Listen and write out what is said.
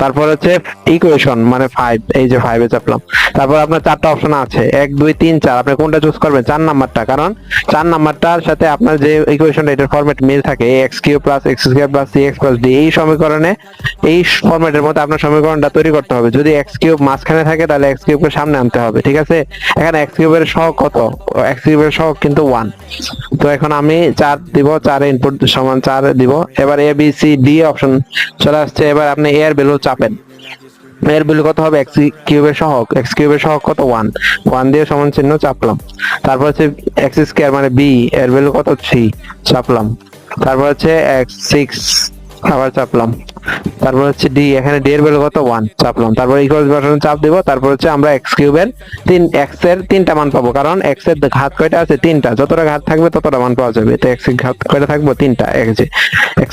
তারপর হচ্ছে ইকুয়েশন মানে ফাইভ এই যে ফাইভে চাপলাম। তারপর আপনার চারটা অপশন আছে। এক দুই তিন চার। আপনি কোনটা চুজ করবেন? চার নাম্বারটা। কারণ চার নাম্বারটার সাথে আপনার যে ইকুয়েশনটা এটার ফরম্যাট মিল থাকে। X cube plus x square plus C x plus D এই সমীকরণে এই ফরম্যাটের মধ্যে আপনার সমীকরণটা তৈরি করতে হবে। যদি এক্স কিউব মাঝখানে থাকে তাহলে এক্স কিউবকে সামনে আনতে হবে। ঠিক আছে? এখানে এক্স কিউবের সহগ কত? এক্স কিউবের সহগ কিন্তু ওয়ান তো এখন আমি চার দিব চার ইনপুট সমান চার দিব। এবার A B C D option চলে আসছে। এবার আপনি এ এর ভ্যালু চাপেন। এর ভ্যালু কত হবে? এক্স কিউবের সহগ। এক্স কিউবের সহগ কত? ওয়ান ওয়ান দিয়ে সমান চিহ্ন চাপলাম। তারপর হচ্ছে এক্স স্কোয়ার মানে বি এর ভ্যালু কত? থ্রি চাপলাম। তারপর হচ্ছে এক্স সিক্স আবার চাপলাম। তারপর হচ্ছে ডি এখানে ডি এর ভ্যালু কত? ওয়ান চাপলাম তারপর ইকুয়াল বাটন চাপ দিব, তারপর হচ্ছে আমরা এক্স কিউবের তিন এক্সের তিনটা মান পাবো। কারণ এক্সের ঘাত কয়টা আছে? তিনটা। যতটা ঘাত থাকবে, ততটা মান পাওয়া যাবে। তো এক্সের ঘাত কয়টা থাকব? তিনটা। X x